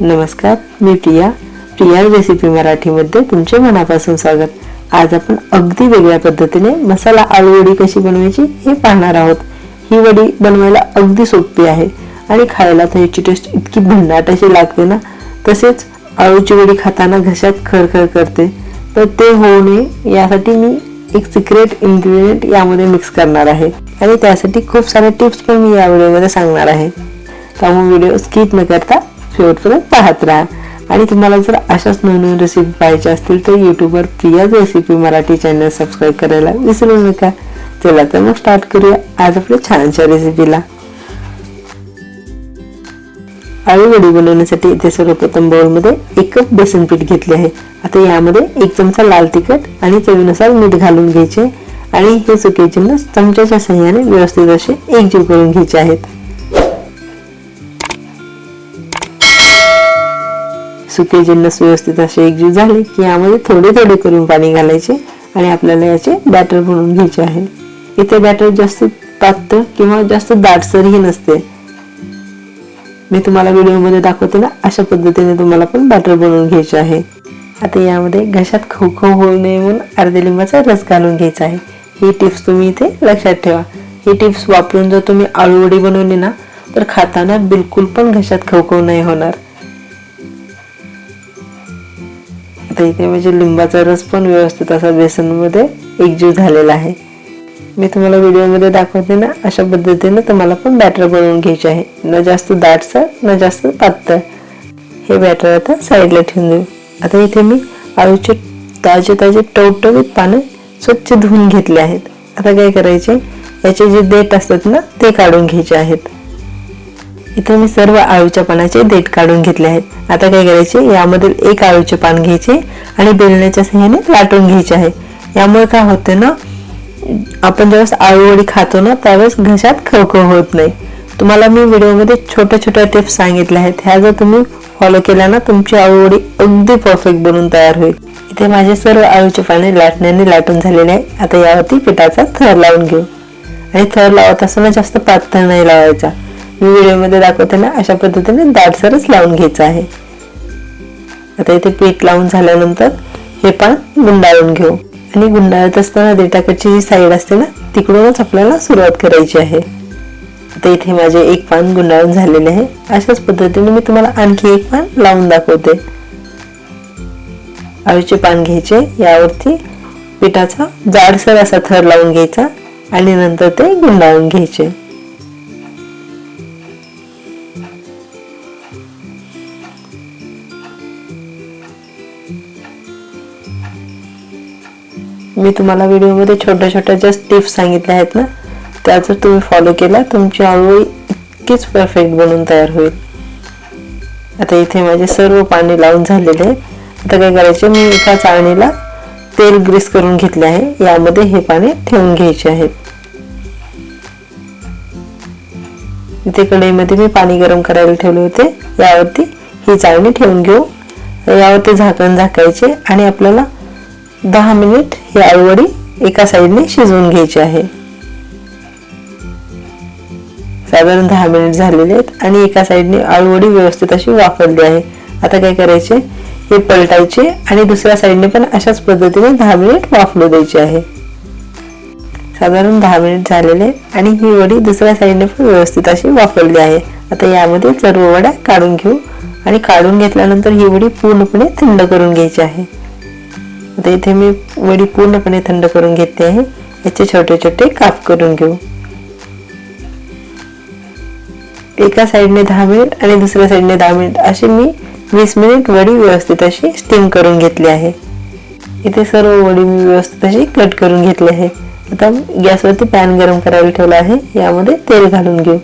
नमस्कार मी प्रिया. प्रिया रेसिपी मराठीमध्ये तुमचे मनापासून स्वागत. आज आपण अगदी वेगळ्या पद्धतीने मसाला आळू वडी कशी बनवायची हे पाहणार आहोत. ही वडी बनवायला अगदी सोपी आहे आणि खायला तर याची टेस्ट इतकी भन्नाट अशी लागते ना. तसेच आळूची वडी खाताना घशात खरखर करते. तर ते होऊ नये यासाठी मी एक सिक्रेट इन्ग्रेडियंट यामध्ये मिक्स करणार आहे. आणि त्यासाठी खूप सारे टिप्स पण मी या व्हिडिओमध्ये सांगणार आहे. त्यामुळे व्हिडिओ स्किप न करता शेवटपर्यंत पाहत राहा. आणि तुम्हाला जर अशाच नवीन रेसिपी पाहिजे असतील तर यूट्यूबवर Priya's recipe Marathi channel subscribe करायला विसरू नका. चला तर मग स्टार्ट करूया आज आपल्या छानशा रेसिपीला आळू वडी बनवण्यासाठी इथे सर्वप्रथम बाउलमध्ये एक कप बेसन पीठ घेतले आहे. आता यामध्ये एक चमचा लाल तिखट आणि चवीनुसार मीठ घालून घ्यायचे. आणि हे सुके जिन्नस चमच्याच्या सहाय्याने व्यवस्थित असे एकजीव करून घ्यायचे आहेत. सुके जिन्नस व्यवस्थित असे एकजीव झाले की यामध्ये थोडे थोडे करून पाणी घालायचे आणि आपल्याला याचे बॅटर बनवून घ्यायचे आहे. इथे बॅटर जास्त पातळ किंवा जास्त दाटसरही नसते. मी तुम्हाला व्हिडिओमध्ये दाखवते ना अशा पद्धतीने तुम्हाला पण बॅटर बनवून घ्यायचे आहे. आता यामध्ये घशात खो खो होऊ नये म्हणून अर्ध्या लिंबाचा रस घालून घ्यायचा आहे. ही टिप्स तुम्ही इथे लक्षात ठेवा. ही टिप्स वापरून जर तुम्ही आळूवडी बनवली ना तर खाताना बिलकुल पण घशात खवखव नाही होणार. आता इथे म्हणजे लिंबाचा रस पण व्यवस्थित असा बेसनमध्ये एकजीव झालेला आहे. मी तुम्हाला व्हिडिओमध्ये दाखवते ना अशा पद्धतीनं तुम्हाला पण बॅटर बनवून घ्यायचे आहे. न जास्त दाटसर न जास्त पातळ. हे बॅटर आता साईडला ठेवून देऊ. आता इथे मी आळूचे ताजे ताजे टवटवीत पानं स्वच्छ धुवून घेतले आहेत. आता काय करायचे? याचे जे देठ असतात ना ते काढून घ्यायचे आहेत. इथे मी सर्व आळूच्या पानाचे देठ काढून घेतले आहेत. आता काय करायचे? यामधील एक आळूचे पान घ्यायचे आणि बेलण्याच्या सहाय्याने लाटून घ्यायचे आहे. यामुळे काय होते ना आपण ज्यावेळेस आळूवडी खातो ना त्यावेळेस घशात खवखव होत नाही. तुम्हाला मी व्हिडिओमध्ये छोट्या छोट्या टिप्स सांगितल्या आहेत. ह्या जर तुम्ही फॉलो केल्या ना तुमची आळूवडी अगदी परफेक्ट बनून तयार होईल. इथे माझे सर्व आळूचे पाने लाटण्याने लाटून झालेले आहे. आता यावरती पिठाचा थर लावून घेऊ. आणि थर लावत असताना जास्त पातळ नाही लावायचा. मी व्हिडिओमध्ये दाखवताना अशा पद्धतीने दाटसरच लावून घ्यायचं आहे. आता इथे पीठ लावून झाल्यानंतर हे पान गुंडाळून घेऊ. आणि गुंडाळत असताना देठाकडची जी साईड असते ना तिकडूनच आपल्याला सुरुवात करायची आहे. आता इथे माझे एक पान गुंडाळून झालेले आहे. अशाच पद्धतीने मी तुम्हाला आणखी एक पान लावून दाखवते. आळूचे पान घ्यायचे यावरती पिठाचा जाडसर असा थर लावून घ्यायचा आणि नंतर ते गुंडाळून घ्यायचे. मी तुम्हाला व्हिडिओमध्ये छोट्या छोट्या ज्या टिप्स सांगितल्या आहेत ना त्या जर तुम्ही फॉलो केल्या तुमची आळूळी इतकीच परफेक्ट बनून तयार होईल. आता इथे माझे सर्व पाणी लावून झालेले आहेत. आता काय करायचे मी एका चाळणीला तेल ग्रीस करून घेतले आहे. यामध्ये हे पाणी ठेवून घ्यायचे आहेत. इथे कढईमध्ये मी पाणी गरम करायला ठेवले होते. यावरती ही चाळणी ठेवून घेऊ. यावरती झाकण झाकायचे आणि आपल्याला दहा मिनिट ही आळूवडी एका साईडने शिजवून घ्यायची आहे. साधारण दहा मिनिट झालेले आहेत आणि एका साईडने आळूवडी व्यवस्थित अशी वापरली आहे. आता काय करायचे? हे पलटायचे आणि दुसऱ्या साईडने पण अशाच पद्धतीने दहा मिनिट वाफलू द्यायची आहे. साधारण दहा मिनिट झालेले आणि ही वडी दुसऱ्या साईडने पण व्यवस्थित अशी वापरली आहे. आता यामध्ये सर्व वड्या काढून घेऊ आणि काढून घेतल्यानंतर ही वडी पूर्णपणे थंड करून घ्यायची आहे. आता इथे मी वडी पूर्णपणे थंड करून घेते आहे. याचे छोटे छोटे काप करून घेऊ. एका साईडने दहा मिनिट आणि दुसऱ्या साईडने दहा मिनिट अशी मी वीस मिनिट वडी व्यवस्थित अशी स्टीम करून घेतली आहे. इथे सर्व वडी मी व्यवस्थित अशी कट करून घेतली आहे. आता गॅसवरती पॅन गरम करायला ठेवला आहे. यामध्ये तेल घालून घेऊ.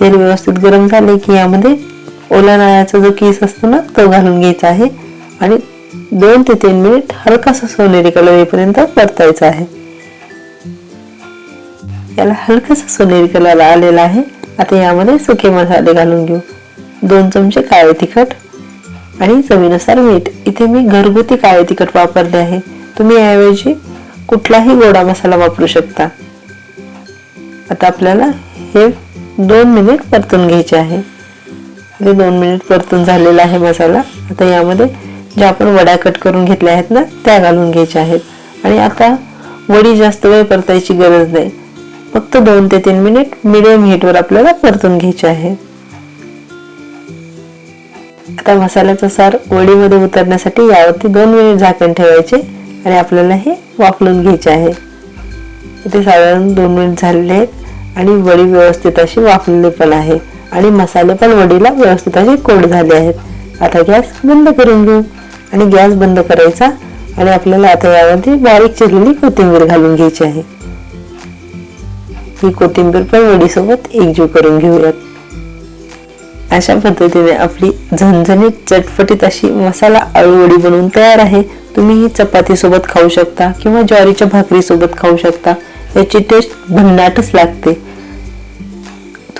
तेल व्यवस्थित गरम झाले की यामध्ये ओला नाळ्याचा जो केस असतो ना तो घालून घ्यायचा आहे. आणि दोन ते तीन मिनिट हलकासा सोनेरी कलर येईपर्यंत परतायचा आहे. याला हलकासा सोनेरी कलर आलेला आहे. आता यामध्ये सुके मसाले घालून घेऊ. दोन चमचे काळे तिखट आणि चवीनुसार मीठ. इथे मी घरगुती काळे तिखट वापरले आहे. तुम्ही याऐवजी कुठलाही गोडा मसाला वापरू शकता. आता आपल्याला हे दोन मिनिट परतून घ्यायचे आहे. हे दोन मिनिट परतून झालेला आहे मसाला. आता यामध्ये ज्या आपण वड्या कट करून घेतल्या आहेत ना त्या घालून घ्यायच्या आहेत. आणि आता वडी जास्त वेळ परतायची गरज नाही. फक्त दोन ते तीन मिनिट मिडियम हीटवर आपल्याला परतून घ्यायचे आहे आता मसाल्याचा सार वडीमध्ये उतरण्यासाठी यावरती दोन मिनिट झाकण ठेवायचे आणि आपल्याला हे वाफलून घ्यायचे आहे. इथे साधारण दोन मिनिट झालेले आहेत आणि वडी व्यवस्थित अशी वाफलेली पण आहे. आणि मसाले पण वडीला व्यवस्थित असे कोड झाले आहेत. आता गॅस बंद करून घेऊ. आणि गॅस बंद करायचा आणि आपल्याला आता यामध्ये बारीक चिरलेली कोथिंबीर घालून घ्यायची आहे. ही कोथिंबीर पण वडीसोबत एकजीव करून घेऊयात. अशा पद्धतीने आपली झणझणीत चटपटीत अशी मसाला आळू वडी बनवून तयार आहे. तुम्ही ही चपाती सोबत खाऊ शकता किंवा ज्वारीच्या भाकरी सोबत खाऊ शकता. याची टेस्ट भन्नाटच लागते.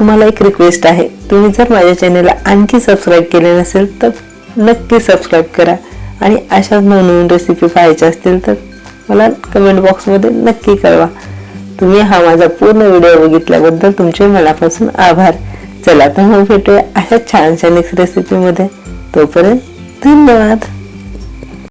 तुम्हाला एक रिक्वेस्ट आहे. तुम्ही जर माझ्या चॅनलला आणखी सबस्क्राईब केले नसेल तर नक्की सबस्क्राईब करा. आणि अशाच नवनवीन रेसिपी पाहायच्या असतील तर मला कमेंट बॉक्समध्ये नक्की कळवा. तुम्ही हा माझा पूर्ण व्हिडिओ बघितल्याबद्दल तुमचे मनापासून आभार. चला तर मग भेटूया अशा छानशा नेक्स्ट रेसिपीमध्ये तोपर्यंत धन्यवाद.